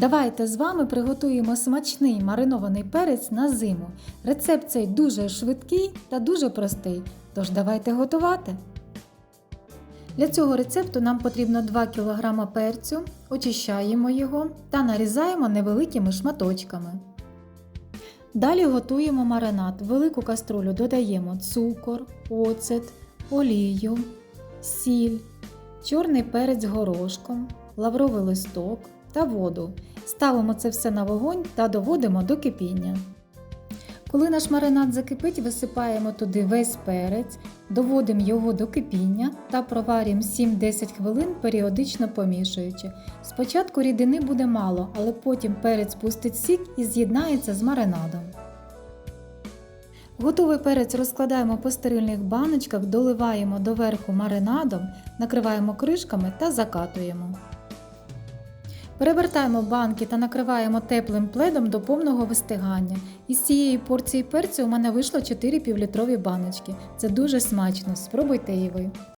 Давайте з вами приготуємо смачний маринований перець на зиму. Рецепт цей дуже швидкий та дуже простий. Тож давайте готувати. Для цього рецепту нам потрібно 2 кг перцю, очищаємо його та нарізаємо невеликими шматочками. Далі готуємо маринад. В велику каструлю додаємо цукор, оцет, олію, сіль, чорний перець горошком, лавровий листок та воду. Ставимо це все на вогонь та доводимо до кипіння. Коли наш маринад закипить, висипаємо туди весь перець, доводимо його до кипіння та проварюємо 7-10 хвилин, періодично помішуючи. Спочатку рідини буде мало, але потім перець пустить сік і з'єднається з маринадом. Готовий перець розкладаємо по стерильних баночках, доливаємо доверху маринадом, накриваємо кришками та закатуємо. Перевертаємо банки та накриваємо теплим пледом до повного вистигання. Із цієї порції перцю у мене вийшло 4 півлітрові баночки. Це дуже смачно, спробуйте і ви.